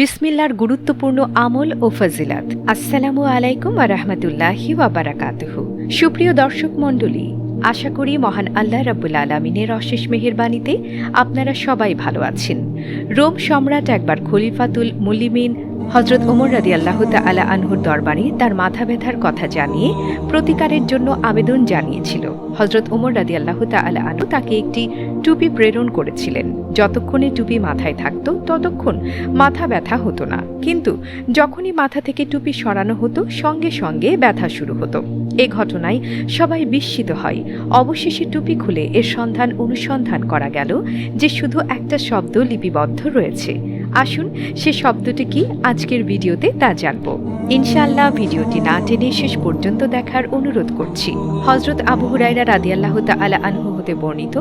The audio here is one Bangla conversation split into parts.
বিসমিল্লার গুরুত্বপূর্ণ আমল ও ফজিলাত। আসসালামু আলাইকুম আ রহমতুল্লাহি ওয়াবারাকাতুহু সুপ্রিয় দর্শক মণ্ডলী, আশা করি মহান আল্লাহ রাবুল আলমিনের অশেষ মেহেরবানিতে আপনারা সবাই ভালো আছেন। রোম সম্রাট একবার খলিফাতুল মুলিমিন হজরত ওমর রাদি আল্লাহ আলা আনহুর দরবারে তার মাথা ব্যথার কথা জানিয়ে প্রতিকারের জন্য আবেদন জানিয়েছিল। হজরত ওমর রাদি আল্লাহ আলা আনহু তাকে একটি টুপি প্রেরণ করেছিলেন। যতক্ষণে টুপি মাথায় থাকতো, ততক্ষণ মাথা ব্যথা হতো না। কিন্তু যখনই মাথা থেকে টুপি সরানো হতো, সঙ্গে সঙ্গে ব্যথা শুরু হতো। এ ঘটনায় সবাই বিস্মিত হয়। অবশেষে টুপি খুলে এর সন্ধান অনুসন্ধান করা গেল যে শুধু একটা শব্দ লিপিবদ্ধ রয়েছে। আসুন সে শব্দটি কি আজকের ভিডিওতে তা জানব। ইনশাআল্লাহ ভিডিওটি না টেনে শেষ পর্যন্ত দেখার অনুরোধ করছি। হজরত আবু হুরাইরা রাদিয়াল্লাহ তাআলা আনহু হতে বর্ণিত,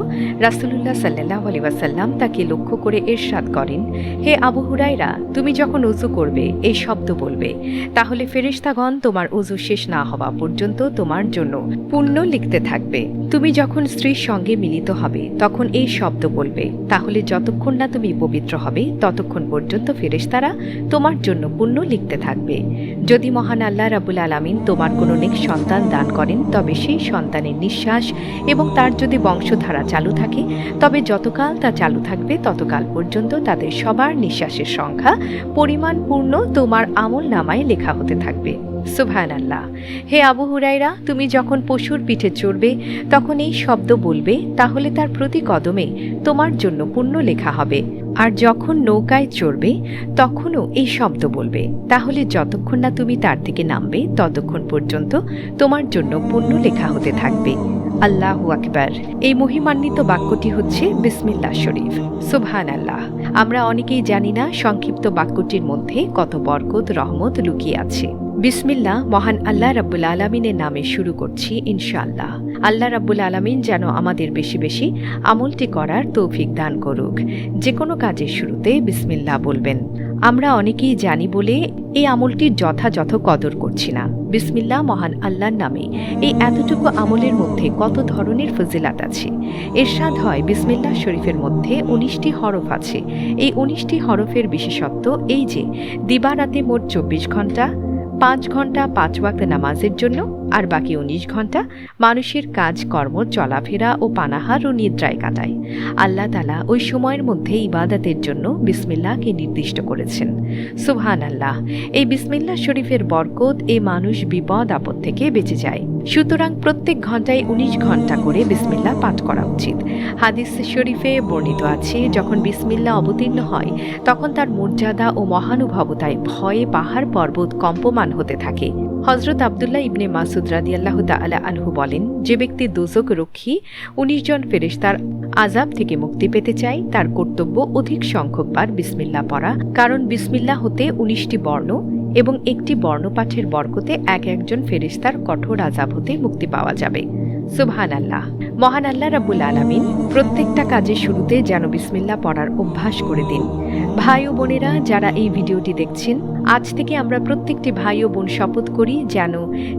রাসূলুল্লাহ সাল্লাল্লাহু আলাইহি ওয়াসাল্লাম তাকে লক্ষ্য করে এরশাদ করেন, হে আবু হুরাইরা তুমি যখন উজু করবে, এই শব্দ বলবে, তাহলে ফেরেশতাগণ তোমার উজু শেষ না হওয়া পর্যন্ত তোমার জন্য পুণ্য লিখতে থাকবে। তুমি যখন স্ত্রীর সঙ্গে মিলিত হবে, তখন এই শব্দ বলবে, তাহলে যতক্ষণ না তুমি পবিত্র হবে, ততক্ষণ পর্যন্ত ফেরেশতারা তোমার জন্য পুণ্য লিখতে থাকবে। যদি মহান আল্লাহ রাবুল আলামিন তোমার কোনো নেক সন্তান দান করেন, তবে সেই সন্তানের নিঃশ্বাস এবং তার যদি বংশধারা চালু থাকে, তবে যতকাল তা চালু থাকবে, ততকাল পর্যন্ত তাদের সবার নিঃশ্বাসের সংখ্যা পরিমাণ পূর্ণ তোমার আমল নামায় লেখা হতে থাকবে। সুভান আল্লাহ হে আবু হুরাইরা তুমি যখন পশুর পিঠে চড়বে, তখন এই শব্দ বলবে, তাহলে তার প্রতি কদমে তোমার জন্য পুণ্য লেখা হবে। আর যখন নৌকায় চড়বে, তখনও এই শব্দ বলবে, তাহলে যতক্ষণ না তুমি তার থেকে নামবে, ততক্ষণ পর্যন্ত তোমার জন্য পুণ্য লেখা হতে থাকবে। আল্লাহ আকবার। এই মহিমান্বিত বাক্যটি হচ্ছে বিসমিল্লা শরীফ। সুবহান আল্লাহ আমরা অনেকেই জানি না সংক্ষিপ্ত বাক্যটির মধ্যে কত বরকত, রহমত লুকিয়ে আছে। বিসমিল্লা মহান আল্লাহ রাব্বুল আলমিনের নামে শুরু করছি ইনশাআল্লাহ। আল্লাহ রাব্বুল আলমিন যেন আমাদের বেশি বেশি আমলটি করার তৌফিক দান করুক। যে কোনো কাজের শুরুতে বিসমিল্লা বলবেন। আমরা অনেকেই জানি বলে এই আমলটির যথাযথ কদর করছি না। বিসমিল্লা মহান আল্লাহর নামে এই এতটুকু আমলের মধ্যে কত ধরনের ফজিলাত আছে? এরশাদ হয় বিসমিল্লা শরীফের মধ্যে উনিশটি হরফ আছে। এই উনিশটি হরফের বিশেষত্ব এই যে দিবারাতে মোট চব্বিশ ঘণ্টা পাঁচ ঘণ্টা পাঁচ ওয়াক্ত নামাজের জন্য আর বাকি উনিশ ঘণ্টা মানুষের কাজ, কর্ম, চলাফেরা ও পানাহার ও নিদ্রায় কাটায়। আল্লাহ তালা ওই সময়ের মধ্যে ইবাদতের জন্য বিসমিল্লাকে নির্দিষ্ট করেছেন। সুবহান আল্লাহ এই বিসমিল্লাহ শরীফের বরকত এ মানুষ বিপদ, আপদ থেকে বেঁচে যায়। সুতরাং প্রত্যেক ঘন্টায় উনিশ ঘণ্টা করে বিসমিল্লা পাঠ করা উচিত। হাদিস শরীফে বর্ণিত আছে, যখন বিসমিল্লা অবতীর্ণ হয়, তখন তার মর্যাদা ও মহানুভবতায় ভয়ে পাহাড় পর্বত কম্পমান হতে থাকে। হজরত আবদুল্লাহ ইবনে মাসুদ রাদি আল্লাহ তালা আনহু বলেন, যে ব্যক্তি দোজক রক্ষী, উনিশ জন ফেরেশতার আজাব থেকে মুক্তি পেতে চায়, তার কর্তব্য অধিক সংখ্যকবার বিসমিল্লা পড়া, কারণ বিসমিল্লা হতে উনিশটি বর্ণ এবং একটি বর্ণপাঠের বরকতে এক একজন ফেরিস্তার কঠোর আজাব হতে মুক্তি পাওয়া যাবে। সুবহান আল্লাহ মহান আল্লাহ রাবুল আলামিন প্রত্যেকটা কাজের শুরুতে যেন বিসমিল্লা পড়ার অভ্যাস করে দিন। ভাই ও বোনেরা যারা এই ভিডিওটি দেখছেন আজ থেকে আমরা প্রত্যেকটি ভাই ও বোন শপথ করি যেন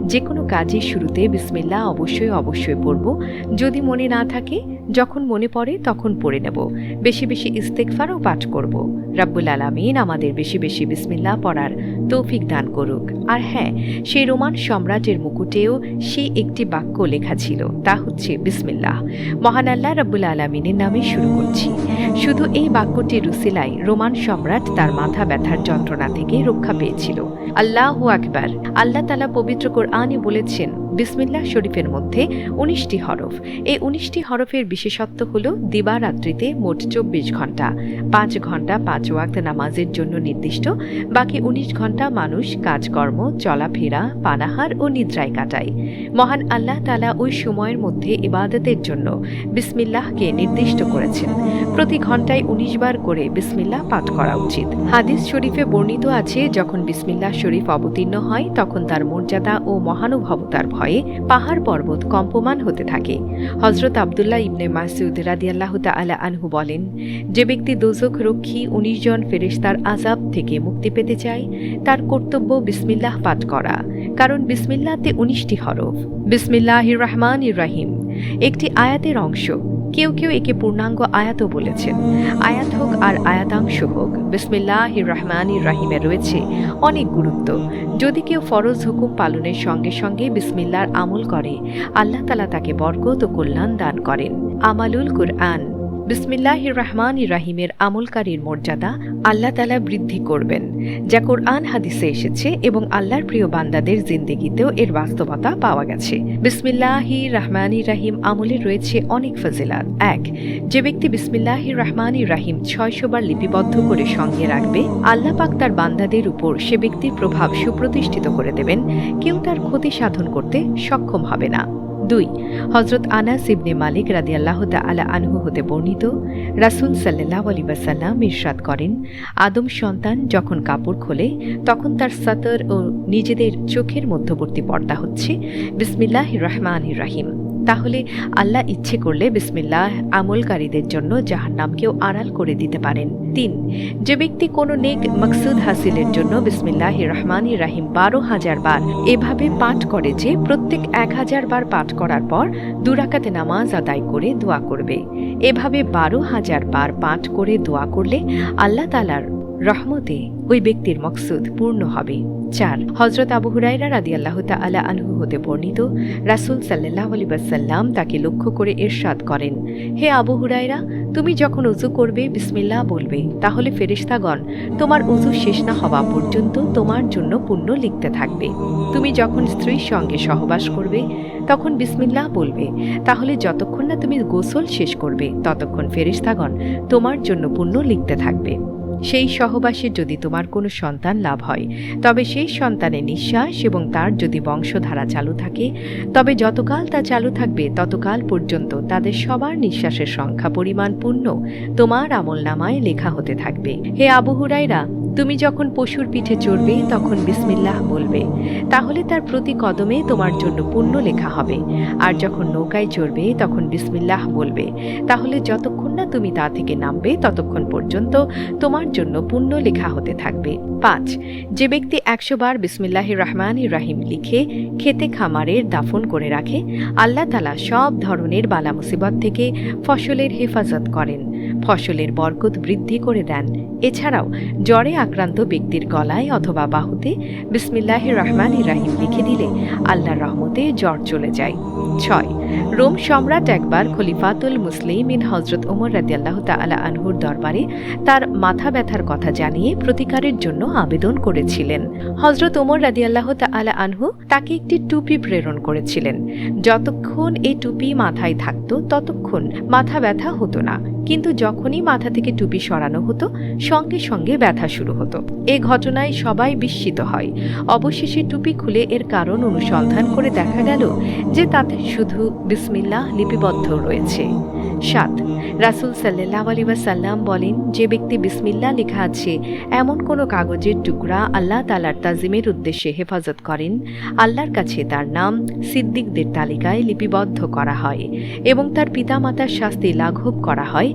যে কোনো কাজের শুরুতে বিসমিল্লা অবশ্যই অবশ্যই পড়ব। যদি মনে না থাকে, যখন মনে পড়ে তখন পড়ে নেব। বেশি বেশি ইস্তেকফারও পাঠ করব। রাব্বুল আলামিন আমাদের বেশি বেশি বিসমিল্লা পড়ার তৌফিক দান করুক। আর হ্যাঁ সেই রোমান সম্রাটের মুকুটেও সেই একটি বাক্য লেখা ছিল, তা হচ্ছে বিসমিল্লাহ। মহান আল্লাহ রাব্বুল আলামিনের নামে শুরু করছি। শুধু এই বাক্যটি রুসিলায় রোমান সম্রাট তার মাথা ব্যথার যন্ত্রণা থেকে রক্ষা পেয়েছিল। আল্লাহ আকবার। আল্লাহ তালা পবিত্র কোরআনে বলেছেন বিসমিল্লাহ শরীফের মধ্যে উনিশটি হরফ। এই উনিশটি হরফের বিশেষত্ব হল দিবারাত্রিতে মোট চব্বিশ ঘণ্টা পাঁচ ঘণ্টা পাঁচ ওয়াক্ত নামাজের জন্য নির্দিষ্ট, বাকি উনিশ ঘণ্টা মানুষ কাজকর্ম, চলাফেরা, পানাহার ও নিদ্রায় কাটায়। মহান আল্লাহ তালা ওই সময়ের মধ্যে ইবাদতের জন্য বিসমিল্লাহকে নির্দিষ্ট করেছেন। প্রতি ঘন্টায় উনিশ বার করে বিসমিল্লাহ পাঠ করা উচিত। হাদিস শরীফে বর্ণিত আছে, যখন বিসমিল্লাহ শরীফ অবতীর্ণ হয়, তখন তার মর্যাদা ও মহানুভবতার ভয়ে পাহাড় পর্বত কম্পমান হতে থাকে। হজরত আবদুল্লাহ ইবনে মাসুদ রাদিয়াল্লাহ তালা আনহু বলেন, যে ব্যক্তি দোজক রক্ষী উনিশ জন ফেরেশতার আজাব থেকে মুক্তি পেতে চায়, তার কর্তব্য বিসমিল্লাহ পাঠ করা, কারণ বিসমিল্লাতে উনিশটি হরফ। বিসমিল্লাহ রহমান ইব্রাহিম একটি আয়াতের অংশ। কেউ কেউ একে পূর্ণাঙ্গ আয়াতও বলেছেন। আয়াত হোক আর আয়াতাংশ হোক বিসমিল্লাহ রহমান রাহিমে রয়েছে অনেক গুরুত্ব। যদি কেউ ফরজ হুকুম পালনের সঙ্গে সঙ্গে বিসমিল্লার আমল করে, আল্লাহ তালা তাকে বরকত ও কল্যাণ দান করেন। আমালুল কুরআন। বিসমিল্লাহ রহমান রাহিমের আমলকারীর মর্যাদা আল্লাহ তালা বৃদ্ধি করবেন, যা কোরআন হাদিসে এসেছে এবং আল্লাহর প্রিয় বান্দাদের জিন্দেগিতেও এর বাস্তবতা পাওয়া গেছে। বিসমিল্লাহি রহমানি রাহিম আমলে রয়েছে অনেক ফজিলাত। এক, যে ব্যক্তি বিসমিল্লাহি রহমানি রাহিম ছয়শো বার লিপিবদ্ধ করে সঙ্গে রাখবে, আল্লাহ পাক তার বান্দাদের উপর সে ব্যক্তির প্রভাব সুপ্রতিষ্ঠিত করে দেবেন, কেউ তার ক্ষতি সাধন করতে সক্ষম হবে না। দুই হজরত আনা সিবনে মালিক রাদি আল্লাহ আলা আনহু হতে বর্ণিত, রাসুল সাল্লাহ আলী বাসাল্লাম ইরশাদ করেন, আদম সন্তান যখন কাপড় খোলে, তখন তার সাতর ও নিজেদের চোখের মধ্যবর্তী পর্দা হচ্ছে বিসমিল্লাহ রহমান রাহিম। তাহলে আল্লাহ ইচ্ছে করলে বিসমিল্লাহ আমলকারীদের জন্য জাহান্নামকেও আড়াল করে দিতে পারেন। তিন, যে ব্যক্তি কোনো নেক মকসুদ হাসিলের জন্য বিসমিল্লাহ রহমান রাহিম বারো হাজার বার এভাবে পাঠ করে যে প্রত্যেক এক হাজার বার পাঠ করার পর দুরাকাতে নামাজ আদায় করে দোয়া করবে। এভাবে বারো হাজার বার পাঠ করে দোয়া করলে আল্লাহ তালার রহমতে ওই ব্যক্তির মকসুদ পূর্ণ হবে। চার হজরত আবু হুরাইরা রাদি আল্লাহ আলা আনহু হতে বর্ণিত, রাসুল সাল্লাহ আলী বাসাল্লাম তাকে লক্ষ্য করে এরশাদ করেন। হে আবু হুরাইরা তুমি যখন উজু করবে, বিসমিল্লাহ বলবে। তাহলে ফেরিস্তাগণ তোমার উজু শেষ না হওয়া পর্যন্ত তোমার জন্য পুণ্য লিখতে থাকবে। তুমি যখন স্ত্রীর সঙ্গে সহবাস করবে, তখন বিসমিল্লাহ বলবে। তাহলে যতক্ষণ না তুমি গোসল শেষ করবে, ততক্ষণ ফেরিস্তাগণ তোমার জন্য পুণ্য লিখতে থাকবে। সেই সহবাসে যদি তোমার কোনো সন্তান লাভ হয়, তবে সেই সন্তানের নিঃশ্বাস এবং তার যদি বংশধারা চালু থাকে, তবে যতকাল তা চালু থাকবে, ততকাল পর্যন্ত তাদের সবার নিঃশ্বাসের সংখ্যা পরিমাণ পূর্ণ তোমার আমল নামায় লেখা হতে থাকবে। হে আবু হুরাইরা তুমি যখন পশুর পিঠে চড়বে, তখন বিসমিল্লাহ বলবে। তাহলে তার প্রতি কদমে তোমার জন্য পুণ্য লেখা হবে। আর যখন নৌকায় চড়বে, তখন বিসমিল্লাহ বলবে। তাহলে যতক্ষণ না তুমি তা থেকে নামবে, ততক্ষণ পর্যন্ত তোমার জন্য পুণ্য লেখা হতে থাকবে। পাঁচ, যে ব্যক্তি একশো বার বিসমিল্লাহ রহমান রাহিম লিখে খেতে খামারের দাফন করে রাখে, আল্লাহ তালা সব ধরনের বালা মুসিবত থেকে ফসলের হেফাজত করেন। ফসলের বরকত বৃদ্ধি করে দেন। এছাড়াও জ্বরে আক্রান্ত ব্যক্তির গলায় অথবা বাহুতে বিসমিল্লাহ রহমান রাহিম লিখে দিলে আল্লাহর রহমতে জ্বর চলে যায়। ছয়, রোম সম্রাট একবার খলিফাতুল মুসলিম ইন হজরত ওমর রাদিয়াল্লাহ তালা আনহুর দরবারে তার মাথা ব্যথার কথা জানিয়ে প্রতিকারের জন্য আবেদন করেছিলেন। হজরত ওমর রাদিয়াল্লাহ তালা আনহু তাকে একটি টুপি প্রেরণ করেছিলেন। যতক্ষণ এই টুপি মাথায় থাকত, ততক্ষণ মাথা ব্যথা হতো না। কিন্তু যখনই মাথা থেকে টুপি সরানো হতো, সঙ্গে সঙ্গে ব্যথা শুরু হতো। এ ঘটনায় সবাই বিস্মিত হয়। অবশেষে টুপি খুলে এর কারণ অনুসন্ধান করে দেখা গেল যে তাতে শুধু বিসমিল্লাহ লিপিবদ্ধ রয়েছে। সাত, রাসুল সাল্লাহ আলী সাল্লাম বলেন, যে ব্যক্তি বিসমিল্লা লেখা আছে, এমন কোনো কাগজের টুকরা আল্লাহ তালার তাজিমের উদ্দেশ্যে হেফাজত করেন। আল্লাহর কাছে তার নাম সিদ্দিকদের তালিকায় লিপিবদ্ধ করা হয় এবং তার পিতামাতার শাস্তি লাঘব করা হয়।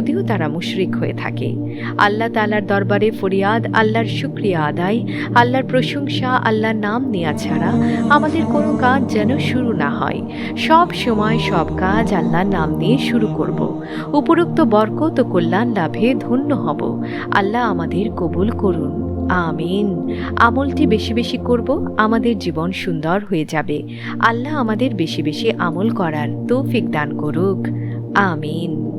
যদিও তারা মুশরিক হয়ে থাকে। আল্লাহ তালার দরবারে ফরিয়াদ, আল্লাহর শুক্রিয়া আদায়, আল্লাহর প্রশংসা, আল্লাহর নাম নেওয়া ছাড়া আমাদের কোনো কাজ যেন শুরু না হয়। সব সময় সব কাজ আল্লাহর নাম নিয়ে শুরু করব। উপরোক্ত বরকত ও কল্যাণ লাভে ধন্য হব। আল্লাহ আমাদের কবুল করুন। আমিন। আমলটি বেশি বেশি করব, আমাদের জীবন সুন্দর হয়ে যাবে। আল্লাহ আমাদের বেশি বেশি আমল করার তৌফিক দান করুক। আমিন।